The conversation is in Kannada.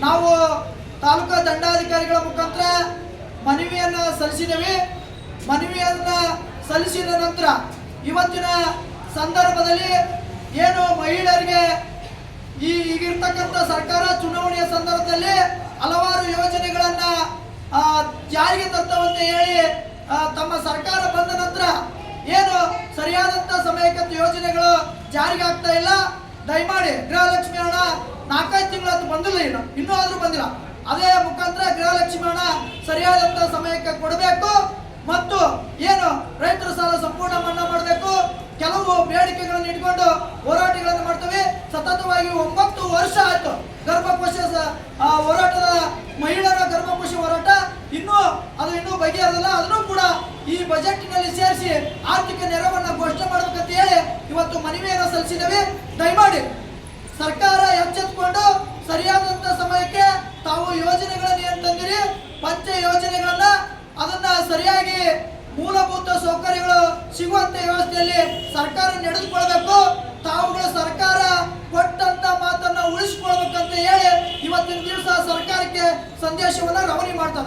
ನಾವು ತಾಲೂಕಾ ದಂಡಾಧಿಕಾರಿಗಳ ಮುಖಾಂತರ ಮನವಿಯನ್ನು ಸಲ್ಲಿಸಿದ್ದೇವೆ. ಮನವಿಯನ್ನ ಸಲ್ಲಿಸಿದ ನಂತರ ಇವತ್ತಿನ ಸಂದರ್ಭದಲ್ಲಿ ಏನು ಮಹಿಳೆಯರಿಗೆ ಈ ಈಗಿರ್ತಕ್ಕಂಥ ಸರ್ಕಾರ ಚುನಾವಣೆಯ ಸಂದರ್ಭದಲ್ಲಿ ಹಲವಾರು ಯೋಜನೆಗಳನ್ನ ಜಾರಿಗೆ ತರ್ತವಂತ ಹೇಳಿ ತಮ್ಮ ಸರ್ಕಾರ ಬಂದ ನಂತರ ಏನು ಸರಿಯಾದಂತ ಸಮಯಕ್ಕೆ ಯೋಜನೆಗಳು ಜಾರಿಗೆ ಆಗ್ತಾ ಇಲ್ಲ. ದಯಮಾಡಿ ಗೃಹಲಕ್ಷ್ಮಿ ತಿಂಗಳು ಇನ್ನೂ ಆದ್ರೂ ಬಂದಿಲ್ಲ. ಅದೇ ಮುಖಾಂತರ ಗೃಹಲಕ್ಷ್ಮಿ ಹಣ ಸರಿಯಾದಂತ ಸಮಯಕ್ಕೆ ಕೊಡಬೇಕು. ಮತ್ತು ಏನು ರೈತರ ಸಾಲ ಸಂಪೂರ್ಣ ಮನ್ನಾ ಮಾಡಬೇಕು. ಕೆಲವು ಬೇಡಿಕೆಗಳನ್ನು ಇಟ್ಕೊಂಡು ಹೋರಾಟಗಳನ್ನು ಮಾಡ್ತವೆ. ಸತತವಾಗಿ ಒಂಬತ್ತು ವರ್ಷ ಆಯ್ತು ಗರ್ಭಕೋಶ ಹೋರಾಟದ ಮಹಿಳೆಯರ ಗರ್ಭಕೋಶ ಹೋರಾಟ. ಇನ್ನೂ ಅದು ಇನ್ನೂ ಬಗೆಹರಿದಿಲ್ಲ. ಅದನ್ನು ಕೂಡ ಈ ಬಜೆಟ್ನಲ್ಲಿ ಸೇರಿಸಿ ಆರ್ಥಿಕ ನೆರವನ್ನು ಘೋಷಣೆ ಮಾಡಬೇಕಂತ ಹೇಳಿ ಇವತ್ತು ಮನವಿಯನ್ನು ಸಲ್ಲಿಸಿದ್ದೇವೆ. ದಯಮಾಡಿ ಸರ್ಕಾರ ಎಚ್ಚೆತ್ತುಕೊಂಡು ಸರಿಯಾದಂತ ಸಮಯಕ್ಕೆ ತಾವು ಯೋಜನೆಗಳನ್ನು ಏನ್ ತಂದಿರಿ ಪಂಚ ಯೋಜನೆಗಳನ್ನ ಅದನ್ನ ಸರಿಯಾಗಿ ಮೂಲಭೂತ ಸೌಕರ್ಯಗಳು ಸಿಗುವಂತ ವ್ಯವಸ್ಥೆಯಲ್ಲಿ ಸರ್ಕಾರ ನಡೆದುಕೊಳ್ಬೇಕು. ತಾವುಗಳ ಸರ್ಕಾರ ಕೊಟ್ಟಂತ ಮಾತನ್ನ ಉಳಿಸಿಕೊಳ್ಬೇಕಂತ ಹೇಳಿ ಇವತ್ತಿನ ದಿವಸ ಸರ್ಕಾರಕ್ಕೆ ಸಂದೇಶವನ್ನ ರವಾನೆ ಮಾಡ್ತಾ